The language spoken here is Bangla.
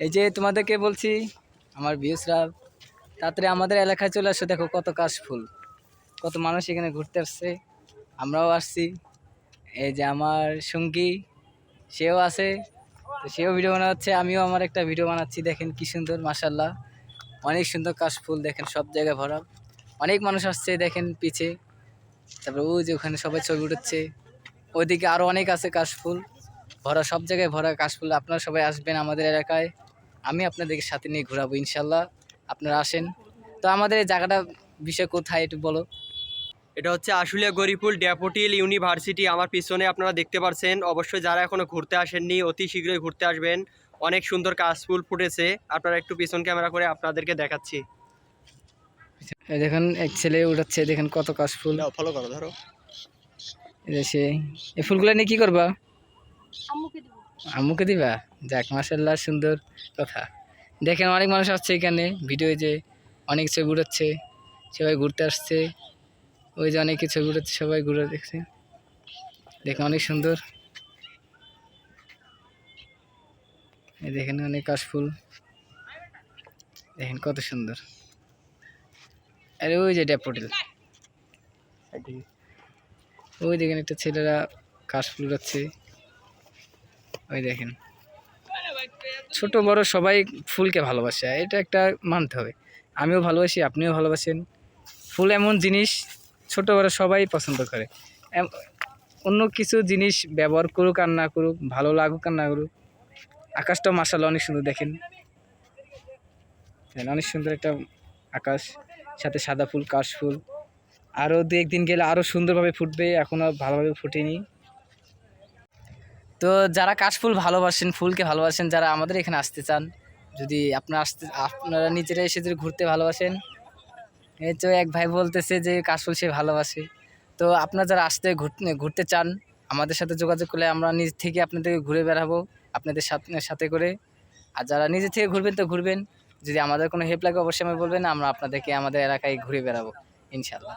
এই যে তোমাদেরকে বলছি, আমার ভিউসরা তাড়াতাড়ি আমাদের এলাকায় চলে আসো, দেখো কত কাশ ফুল কত মানুষ এখানে ঘুরতে আসছে। আমরাও আসছি। এই যে আমার সঙ্গী, সেও আছে, তো সেও ভিডিও বানাচ্ছে, আমিও আমার একটা ভিডিও বানাচ্ছি, দেখেন কি সুন্দর মাসাল্লাহ অনেক সুন্দর কাশ ফুল দেখেন সব জায়গায় ভরা। অনেক মানুষ আসছে, দেখেন পিছে। তারপরে ওই যে ওখানে সবাই ছবি উঠাচ্ছে। ওইদিকে আরও অনেক আছে কাশফুল, ভরা, সব জায়গায় ভরা কাশফুল। আপনারা সবাই আসবেন আমাদের এলাকায়। আমি আপনাদেরকে সাথে নিয়ে ঘোরাবো ইনশাল্লাহ। আপনারা আসেন। তো আমাদের এই জায়গাটা বিষয় কোথায় একটু বলো। এটা হচ্ছে আশুলিয়া গরিপুল ড্যাপোটিল ইউনিভার্সিটি। আমার পিছনে আপনারা দেখতে পাচ্ছেন অবশ্যই যারা এখনও ঘুরতে আসেননি অতি শীঘ্রই ঘুরতে আসবেন। অনেক সুন্দর কাশফুল ফুটেছে। আপনারা একটু পিছন ক্যামেরা করে আপনাদেরকে দেখাচ্ছি। দেখেন এক ছেলে উঠাচ্ছে দেখেন কত কাশফুল। ফলো করো ধরো। এই ফুলগুলো নিয়ে কি করবা? আম্মুকে দিবা। যাক মাসাল্লাহ সুন্দর কথা। দেখেন অনেক মানুষ আসছে এখানে ভিডিও যে অনেক ছবি উঠাচ্ছে সবাই ঘুরতে আসছে। ওই যে অনেকে ছবি উঠাচ্ছে সবাই ঘুরে দেখছে। দেখেন অনেক সুন্দর। এই দেখেন অনেক কাশফুল। দেখেন কত সুন্দর। আরে ওই যে ড্যাপোটিল ওই দেখেন একটা ছেলেরা কাশফুল উঠাচ্ছে ওই দেখেন। ছোট, বড় সবাই ফুলকে ভালোবাসে, এটা একটা মানতে হবে। আমিও ভালোবাসি, আপনিও ভালোবাসেন। ফুল এমন জিনিস, ছোট, বড় সবাই পছন্দ করে। অন্য কিছু জিনিস ব্যবহার করুক আর না করুক, ভালো লাগুক আর না করুক, আকাশটাও মাসাল অনেক সুন্দর, দেখেন। অনেক সুন্দর একটা আকাশ, সাথে সাদা ফুল, কাশ ফুল। আরও দু একদিন গেলে আরও সুন্দরভাবে ফুটবে, এখনও ভালোভাবে ফুটেনি। তো যারা কাশফুল ভালোবাসেন, ফুলকে ভালোবাসেন, যারা আমাদের এখানে আসতে চান, যদি আপনারা আসতে, আপনারা নিজেরা এসে যদি ঘুরতে ভালোবাসেন। এই তো এক ভাই বলতেছে যে কাশফুল সে ভালোবাসে। তো আপনারা যারা আসতে ঘুরতে ঘুরতে চান, আমাদের সাথে যোগাযোগ করলে আমরা নিজ থেকে আপনাদেরকে ঘুরে বেড়াবো, আপনাদের সাথে সাথে করে। আর যারা নিজে থেকে ঘুরবেন তো ঘুরবেন। যদি আমাদের কোনো হেল্প লাগে অবশ্যই আমি বলবেন, আমরা আপনাদেরকে আমাদের এলাকায় ঘুরে বেড়াবো ইনশাল্লাহ